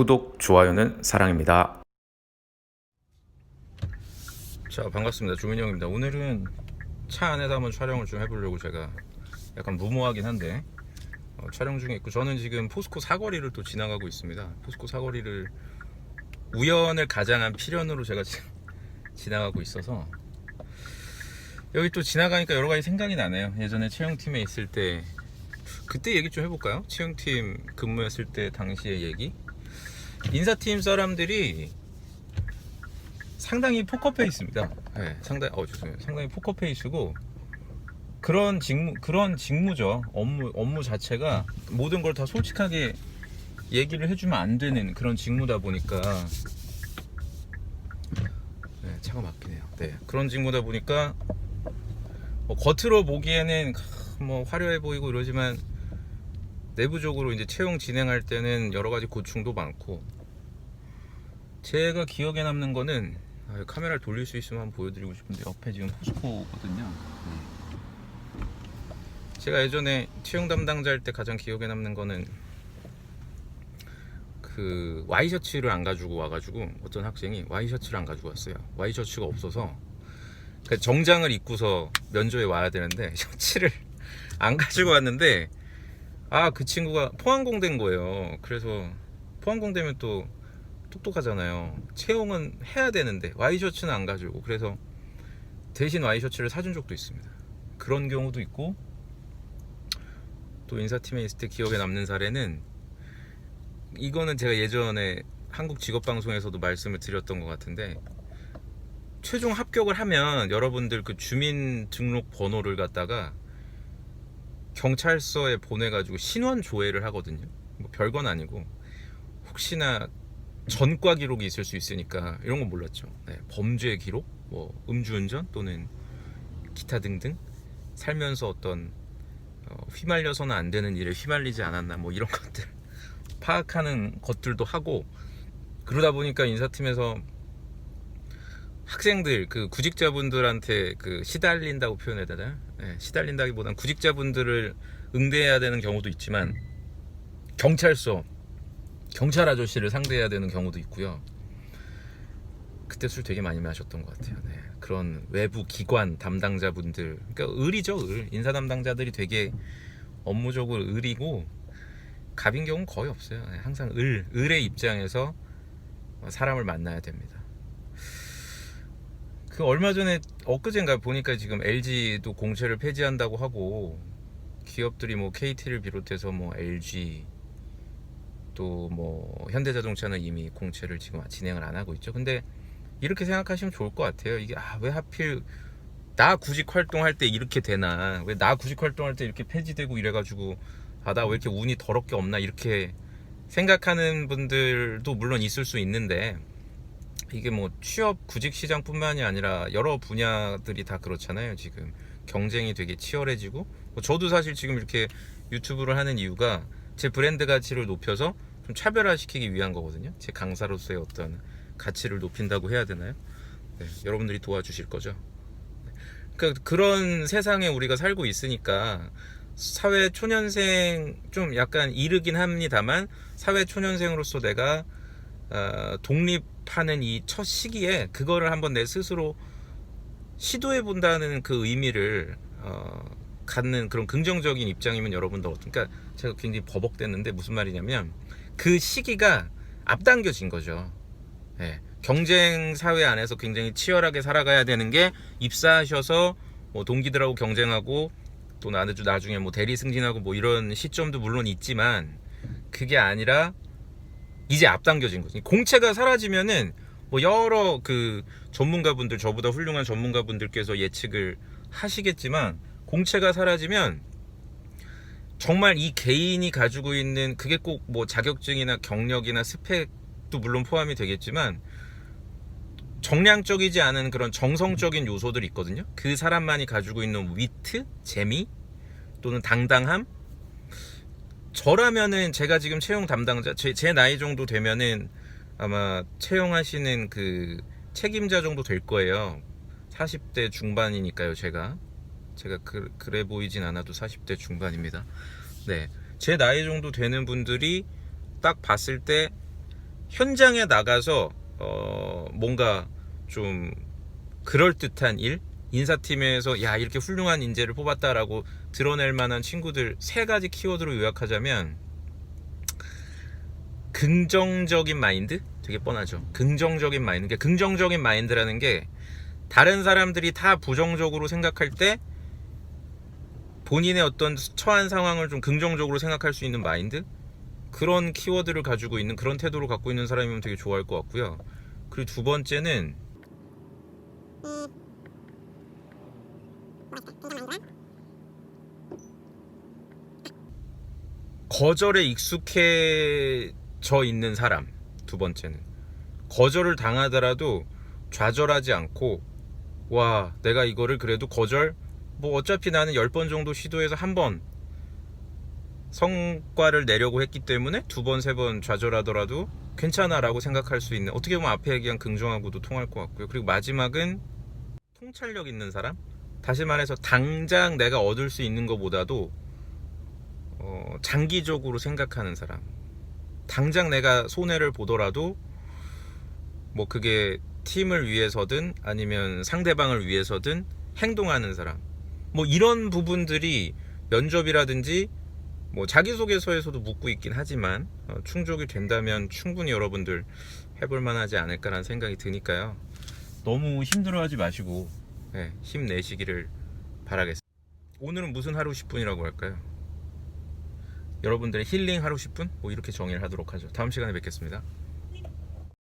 구독, 좋아요는 사랑입니다. 자 반갑습니다. 조민이 형입니다. 오늘은 차 안에서 한번 촬영을 좀 해보려고 제가 약간 무모하긴 한데 어, 촬영 중에 있고 저는 지금 포스코 사거리를 또 지나가고 있습니다. 포스코 사거리를 우연을 가장한 필연으로 제가 지금 지나가고 있어서 여기 또 지나가니까 여러 가지 생각이 나네요. 예전에 채용팀에 있을 때 그때 얘기 좀 해볼까요? 채용팀 근무했을 때 당시의 얘기 인사팀 사람들이 상당히 포커페이스입니다. 네, 상당히 어 죄송해요. 상당히 포커페이스고 그런 직무 그런 직무죠. 업무 업무 자체가 모든 걸 다 솔직하게 얘기를 해주면 안 되는 그런 직무다 보니까 네, 차가 막히네요. 네, 그런 직무다 보니까 뭐 겉으로 보기에는 뭐 화려해 보이고 이러지만 내부적으로 이제 채용 진행할 때는 여러 가지 고충도 많고 제가 기억에 남는 거는 아, 카메라를 돌릴 수 있으면 한번 보여드리고 싶은데 옆에 지금 포스코거든요. 네. 제가 예전에 채용 담당자 할 때 가장 기억에 남는 거는 그 와이셔츠를 안 가지고 와가지고 어떤 학생이 와이셔츠를 안 가지고 왔어요. 와이셔츠가 없어서 그 정장을 입고서 면접에 와야 되는데 셔츠를 안 가지고 왔는데 아 그 친구가 포항공대인 거예요. 그래서 포항공대면 또 똑똑하잖아요. 채용은 해야 되는데 와이셔츠는 안 가지고 그래서 대신 와이셔츠를 사준 적도 있습니다. 그런 경우도 있고 또 인사팀에 있을 때 기억에 남는 사례는 이거는 제가 예전에 한국 직업방송에서도 말씀을 드렸던 것 같은데 최종 합격을 하면 여러분들 그 주민 등록 번호를 갖다가 경찰서에 보내가지고 신원 조회를 하거든요. 뭐 별건 아니고 혹시나 전과 기록이 있을 수 있으니까 이런 건 몰랐죠. 네, 범죄 기록, 뭐 음주운전 또는 기타 등등 살면서 어떤 어, 휘말려서는 안 되는 일에 휘말리지 않았나 뭐 이런 것들 파악하는 것들도 하고 그러다 보니까 인사팀에서 학생들 그 구직자분들한테 그 시달린다고 표현해야 되나요? 네, 시달린다기보단 구직자분들을 응대해야 되는 경우도 있지만 경찰서 경찰 아저씨를 상대해야 되는 경우도 있고요. 그때 술 되게 많이 마셨던 것 같아요. 네. 그런 외부 기관 담당자분들, 그러니까 을이죠, 을. 인사 담당자들이 되게 업무적으로 을이고 갑인 경우는 거의 없어요. 네, 항상 을, 을의 입장에서 사람을 만나야 됩니다. 그 얼마 전에 엊그젠가 보니까 지금 LG도 공채를 폐지한다고 하고 기업들이 뭐 KT를 비롯해서 뭐 LG 또 뭐 현대자동차는 이미 공채를 지금 진행을 안 하고 있죠. 근데 이렇게 생각하시면 좋을 것 같아요. 이게 아 왜 하필 나 구직 활동할 때 이렇게 되나? 왜 나 구직 활동할 때 이렇게 폐지되고 이래가지고 아 나 왜 이렇게 운이 더럽게 없나 이렇게 생각하는 분들도 물론 있을 수 있는데 이게 뭐 취업 구직 시장뿐만이 아니라 여러 분야들이 다 그렇잖아요. 지금 경쟁이 되게 치열해지고 뭐 저도 사실 지금 이렇게 유튜브를 하는 이유가 제 브랜드 가치를 높여서 좀 차별화시키기 위한 거거든요. 제 강사로서의 어떤 가치를 높인다고 해야 되나요? 네, 여러분들이 도와주실 거죠. 그러니까 그런 세상에 우리가 살고 있으니까 사회 초년생 좀 약간 이르긴 합니다만 사회 초년생으로서 내가 어, 독립 하는 이 첫 시기에 그거를 한번 내 스스로 시도해 본다는 그 의미를 어, 갖는 그런 긍정적인 입장이면 여러분도 그러니까 제가 굉장히 버벅댔는데 무슨 말이냐면 그 시기가 앞당겨진 거죠. 예. 경쟁 사회 안에서 굉장히 치열하게 살아가야 되는 게 입사하셔서 뭐 동기들하고 경쟁하고 또 나중에 뭐 대리 승진하고 뭐 이런 시점도 물론 있지만 그게 아니라 이제 앞당겨진 거지. 공채가 사라지면은 뭐 여러 그 전문가분들 저보다 훌륭한 전문가분들께서 예측을 하시겠지만 공채가 사라지면 정말 이 개인이 가지고 있는 그게 꼭 뭐 자격증이나 경력이나 스펙도 물론 포함이 되겠지만 정량적이지 않은 그런 정성적인 요소들이 있거든요. 그 사람만이 가지고 있는 위트, 재미 또는 당당함. 저라면은 제가 지금 채용 담당자 제, 제 나이 정도 되면은 아마 채용하시는 그 책임자 정도 될 거예요. 40대 중반이니까요, 제가. 제가 그, 그래 보이진 않아도 40대 중반입니다. 네. 제 나이 정도 되는 분들이 딱 봤을 때 현장에 나가서 어, 뭔가 좀 그럴 듯한 일 인사팀에서 야 이렇게 훌륭한 인재를 뽑았다라고 드러낼 만한 친구들 세 가지 키워드로 요약하자면 긍정적인 마인드? 되게 뻔하죠. 긍정적인 마인드. 그러니까 긍정적인 마인드라는 게 다른 사람들이 다 부정적으로 생각할 때 본인의 어떤 처한 상황을 좀 긍정적으로 생각할 수 있는 마인드? 그런 키워드를 가지고 있는 그런 태도를 갖고 있는 사람이면 되게 좋아할 것 같고요. 그리고 두 번째는 거절에 익숙해져 있는 사람. 두 번째는 거절을 당하더라도 좌절하지 않고 와 내가 이거를 그래도 거절 뭐 어차피 나는 10번 정도 시도해서 한 번 성과를 내려고 했기 때문에 두 번, 세 번 좌절하더라도 괜찮아라고 생각할 수 있는 어떻게 보면 앞에 얘기한 긍정하고도 통할 것 같고요. 그리고 마지막은 통찰력 있는 사람? 다시 말해서 당장 내가 얻을 수 있는 것보다도 어, 장기적으로 생각하는 사람. 당장 내가 손해를 보더라도 뭐 그게 팀을 위해서든 아니면 상대방을 위해서든 행동하는 사람. 뭐 이런 부분들이 면접이라든지 뭐 자기소개서에서도 묻고 있긴 하지만 어, 충족이 된다면 충분히 여러분들 해볼 만하지 않을까라는 생각이 드니까요. 너무 힘들어하지 마시고 네, 힘내시기를 바라겠습니다. 오늘은 무슨 하루 10분이라고 할까요? 여러분들의 힐링 하루 10분? 뭐 이렇게 정의를 하도록 하죠. 다음 시간에 뵙겠습니다.